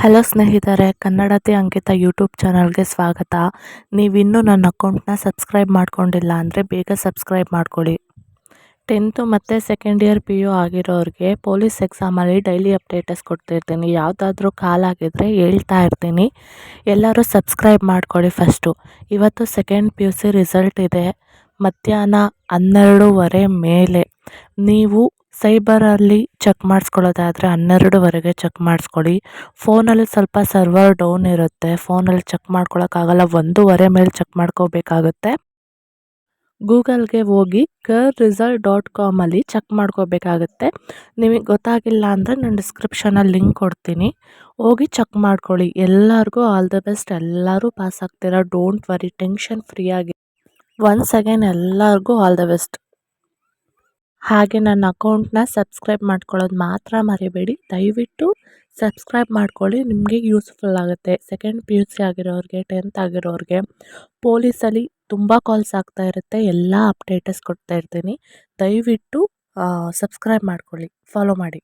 Hello ಸ್ನೇಹಿತರೆ, ಕನ್ನಡತಿ ಅಂಕಿತ YouTube ಚಾನಲ್ಗೆ ಸ್ವಾಗತ. ನೀವಿನ್ನೂ ನನ್ನ ಅಕೌಂಟ್ನ ಸಬ್ಸ್ಕ್ರೈಬ್ ಮಾಡ್ಕೊಂಡಿಲ್ಲ ಅಂದರೆ ಬೇಗ ಸಬ್ಸ್ಕ್ರೈಬ್ ಮಾಡ್ಕೊಳ್ಳಿ. ಟೆಂತು ಮತ್ತು ಸೆಕೆಂಡ್ ಇಯರ್ ಪಿ ಯು ಆಗಿರೋರಿಗೆ ಪೊಲೀಸ್ ಎಕ್ಸಾಮಲ್ಲಿ ಡೈಲಿ ಅಪ್ಡೇಟಸ್ ಕೊಡ್ತಿರ್ತೀನಿ. ಯಾವುದಾದ್ರೂ ಕಾಲಾಗಿದ್ದರೆ ಹೇಳ್ತಾ ಇರ್ತೀನಿ. ಎಲ್ಲರೂ ಸಬ್ಸ್ಕ್ರೈಬ್ ಮಾಡ್ಕೊಳ್ಳಿ ಫಸ್ಟು. ಇವತ್ತು second P U C result ಇದೆ. ಮಧ್ಯಾಹ್ನ ಹನ್ನೆರಡೂವರೆ ಮೇಲೆ. ನೀವು ಸೈಬರಲ್ಲಿ ಚೆಕ್ ಮಾಡಿಸ್ಕೊಳ್ಳೋದಾದರೆ ಹನ್ನೆರಡುವರೆಗೆ ಚೆಕ್ ಮಾಡಿಸ್ಕೊಳ್ಳಿ. ಫೋನಲ್ಲಿ ಸ್ವಲ್ಪ ಸರ್ವರ್ ಡೌನ್ ಇರುತ್ತೆ. ಫೋನಲ್ಲಿ ಚೆಕ್ ಮಾಡ್ಕೊಳಕ್ಕಾಗಲ್ಲ ಒಂದೂವರೆ ಮೇಲೆ ಚೆಕ್ ಮಾಡ್ಕೋಬೇಕಾಗುತ್ತೆ. ಗೂಗಲ್ಗೆ ಹೋಗಿ ಕರ್ ರಿಸಲ್ಟ್ ಡಾಟ್ ಕಾಮಲ್ಲಿ ಚೆಕ್ ಮಾಡ್ಕೋಬೇಕಾಗುತ್ತೆ. ನಿಮಗೆ ಗೊತ್ತಾಗಿಲ್ಲ ಅಂದರೆ ನಾನು ಡಿಸ್ಕ್ರಿಪ್ಷನಲ್ಲಿ ಲಿಂಕ್ ಕೊಡ್ತೀನಿ. ಹೋಗಿ ಚೆಕ್ ಮಾಡ್ಕೊಳ್ಳಿ. ಎಲ್ಲರಿಗೂ ಆಲ್ ದ ಬೆಸ್ಟ್ ಎಲ್ಲರೂ ಪಾಸ್ ಆಗ್ತೀರಾ. ಡೋಂಟ್ ವರಿ ಟೆನ್ಷನ್ ಫ್ರೀ ಆಗಿ. ಒನ್ಸ್ ಅಗೇನ್ ಎಲ್ಲರಿಗೂ ಆಲ್ ದ ಬೆಸ್ಟ್ ಹಾಗೆ ನನ್ನ ಅಕೌಂಟ್ನ ಸಬ್ಸ್ಕ್ರೈಬ್ ಮಾಡ್ಕೊಳ್ಳೋದು ಮಾತ್ರ ಮರಿಬೇಡಿ. ದಯವಿಟ್ಟು ಸಬ್ಸ್ಕ್ರೈಬ್ ಮಾಡ್ಕೊಳ್ಳಿ, ನಿಮಗೆ ಯೂಸ್ಫುಲ್ ಆಗುತ್ತೆ. ಸೆಕೆಂಡ್ ಪಿ ಯು ಸಿ ಆಗಿರೋರಿಗೆ, ಟೆಂತ್ ಆಗಿರೋರಿಗೆ, ಪೊಲೀಸಲ್ಲಿ ತುಂಬ ಕಾಲ್ಸ್ ಆಗ್ತಾ ಇರುತ್ತೆ. ಎಲ್ಲ ಅಪ್ಡೇಟಸ್ ಕೊಡ್ತಾ ಇರ್ತೀನಿ. ದಯವಿಟ್ಟು ಸಬ್ಸ್ಕ್ರೈಬ್ ಮಾಡ್ಕೊಳ್ಳಿ. ಫಾಲೋ ಮಾಡಿ.